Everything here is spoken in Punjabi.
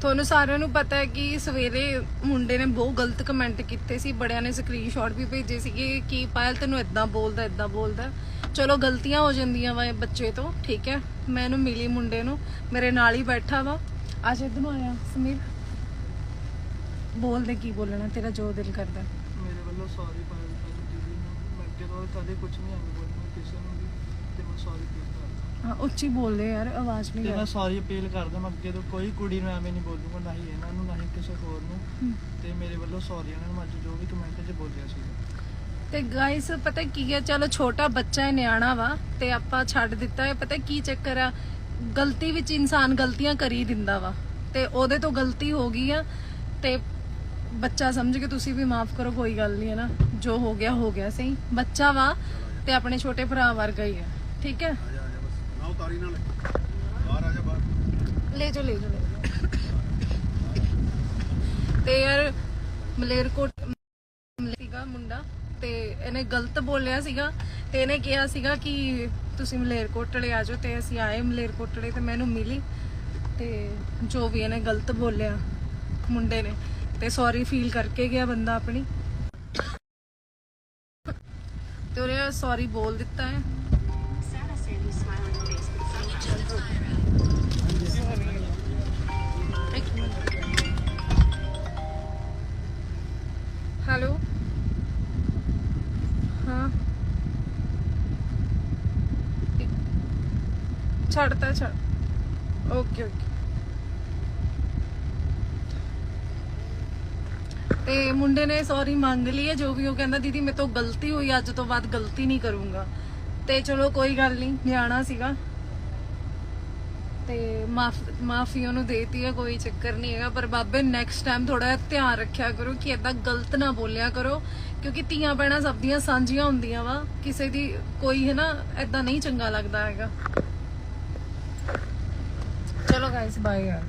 ਤੁਹਾਨੂੰ ਸਾਰਿਆਂ ਨੂੰ ਪਤਾ ਹੈ ਕਿ ਸਵੇਰੇ ਮੁੰਡੇ ਨੇ ਬਹੁਤ ਗਲਤ ਕਮੈਂਟ ਕੀਤੇ ਸੀ, ਬੜਿਆਂ ਨੇ ਸਕਰੀਨਸ਼ਾਟ ਵੀ ਭੇਜੇ ਸੀਗੇ ਕਿ ਪਾਇਲ ਤੈਨੂੰ ਇਦਾਂ ਬੋਲਦਾ ਇਦਾਂ ਬੋਲਦਾ। ਚਲੋ ਗਲਤੀਆਂ ਹੋ ਜਾਂਦੀਆਂ ਵਾ ਇਹ ਬੱਚੇ ਤੋਂ, ਠੀਕ ਹੈ? ਮੈਂ ਇਹਨੂੰ ਮਿਲੀ ਮੁੰਡੇ ਨੂੰ, ਮੇਰੇ ਨਾਲ ਹੀ ਬੈਠਾ ਵਾ। ਅੱਜ ਇੱਧਰ ਨੂੰ ਆਇਆ, ਸਮੀਰ। ਬੋਲ ਦੇ ਕੀ ਬੋਲਣਾ, ਤੇਰਾ ਜੋ ਦਿਲ ਕਰਦਾ। ਮੇਰੇ ਵੱਲੋਂ ਸੌਰੀ ਪਾਇਲ ਭਾਜੀ ਨੂੰ। ਮੈਂ ਅੱਗੇ ਕਦੇ ਕੁਝ ਨਹੀਂ ਆਉਂਦਾ ਕਿਸੇ ਨੂੰ ਵੀ, ਤੇ ਮੈਂ ਸੌਰੀ ਕਰਦਾ ਹਾਂ ਉੱਚੀ ਬੋਲ ਦੇ ਯਾਰ ਆਵਾਜ਼ ਨਹੀਂ ਤੇ ਮੈਂ ਸੌਰੀ ਅਪੀਲ ਕਰਦਾ ਮੈਂ ਅੱਗੇ ਤੋਂ ਕੋਈ ਕੁੜੀ ਨੂੰ ਐਵੇਂ ਨਹੀਂ ਬੋਲੂੰਗਾ ਨਾ ਹੀ ਇਹਨਾਂ ਨੂੰ ਨਾ ਹੀ ਕਿਸੇ ਹੋਰ ਨੂੰ। ਤੇ ਮੇਰੇ ਵੱਲੋਂ ਸੌਰੀ ਇਹਨਾਂ ਨੂੰ ਅੱਜ ਜੋ ਵੀ ਕਮੈਂਟ 'ਚ ਬੋਲਿਆ ਸੀ ਤੇ ਗਾਇਸ ਪਤਾ ਕੀ ਹੈ ਚਲੋ ਛੋਟਾ ਬੱਚਾ ਹੈ ਨਿਆਣਾ ਵਾ ਤੇ ਆਪਾਂ ਛੱਡ ਦਿੱਤਾ ਹੈ। ਪਤਾ ਕੀ ਚੱਕਰ ਆ? ਗਲਤੀ ਵਿੱਚ ਇਨਸਾਨ ਗਲਤੀਆਂ ਕਰੀ ਦਿੰਦਾ ਵਾ। ਤੇ ਉਹਦੇ ਤੋਂ ਗਲਤੀ ਹੋ ਗਈ ਆ। ਤੇ ਬੱਚਾ ਸਮਝ ਕੇ ਤੁਸੀਂ ਵੀ ਮਾਫ ਕਰੋ ਕੋਈ ਗੱਲ ਨਹੀਂ ਹੈ ਨਾ। ਜੋ ਹੋ ਗਿਆ ਹੋ ਗਿਆ ਸਹੀ। ਬੱਚਾ ਵਾ ਤੇ ਆਪਣੇ ਛੋਟੇ ਭਰਾ ਵਰਗਾ ਹੀ ਆ। ਠੀਕ ਹੈ? ਨਾ ਉਤਾਰੀ ਨਾਲ। ਬਾਹਰ ਆ ਜਾ ਬਾਹਰ। ਲੈ ਜਾਓ ਲੈ ਜਾਓ ਲੈ ਜਾਓ। ਤੇ ਯਾਰ ਮਲੇਰਕੋਟ ਸੀਗਾ ਮੁੰਡਾ ਤੇ ਇਹਨੇ ਗਲਤ ਬੋਲਿਆ ਸੀਗਾ ਤੇ ਇਹਨੇ ਕਿਹਾ ਸੀਗਾ ਕਿ ਤੁਸੀਂ ਮਲੇਰਕੋਟਲੇ ਆ ਜਾਓ ਤੇ ਅਸੀਂ ਆਏ ਮਲੇਰਕੋਟਲੇ ਤੇ ਮੈਨੂੰ ਮਿਲੀ ਤੇ ਜੋ ਵੀ ਇਹਨੇ ਗਲਤ ਬੋਲਿਆ ਮੁੰਡੇ ਨੇ ਤੇ ਸੌਰੀ ਫੀਲ ਕਰਕੇ ਗਿਆ ਬੰਦਾ ਆਪਣੀ। ਤੇ ਉਹਨੇ ਸੌਰੀ ਬੋਲ ਦਿੱਤਾ ਹੈ। ਛੱਡਤਾ, ਛੱਡ। ਓਕੇ ਓਕੇ ਤੇ ਮੁੰਡੇ ਨੇ ਸੌਰੀ ਮੰਗ ਲਈ ਹੈ, ਜੋ ਵੀ ਉਹ ਕਹਿੰਦਾ, ਦੀਦੀ, ਮੇਰੇ ਤੋਂ ਗਲਤੀ ਹੋਈ, ਅੱਜ ਤੋਂ ਬਾਅਦ ਗਲਤੀ ਨਹੀਂ ਕਰੂੰਗਾ। ਤੇ ਚਲੋ, ਕੋਈ ਗੱਲ ਨਹੀਂ, ਨਿਆਣਾ ਸੀਗਾ। ਤੇ ਮਾਫ, ਮਾਫੀ ਉਹਨੂੰ ਦੇਤੀ ਹੈ, ਕੋਈ ਚੱਕਰ ਨਹੀਂ ਹੈਗਾ। ਪਰ ਬਾਬੇ ਨੈਕਸਟ ਟਾਈਮ ਥੋੜਾ ਜਿਹਾ ਧਿਆਨ ਰੱਖਿਆ ਕਰੋ ਕਿ ਏਦਾਂ ਗਲਤ ਨਾ ਬੋਲਿਆ ਕਰੋ, ਕਿਉਂਕਿ ਧੀਆਂ ਭੈਣਾਂ ਸਭ ਦੀਆਂ ਸਾਂਝੀਆਂ ਹੁੰਦੀਆਂ ਵਾ। ਕਿਸੇ ਦੀ ਕੋਈ ਹੈ ਨਾ ਏਦਾਂ ਨਹੀਂ ਚੰਗਾ ਲੱਗਦਾ ਹੈਗਾ। ਚਲੋ ਗਾਇਸ ਬਾਏ ਯਾਰ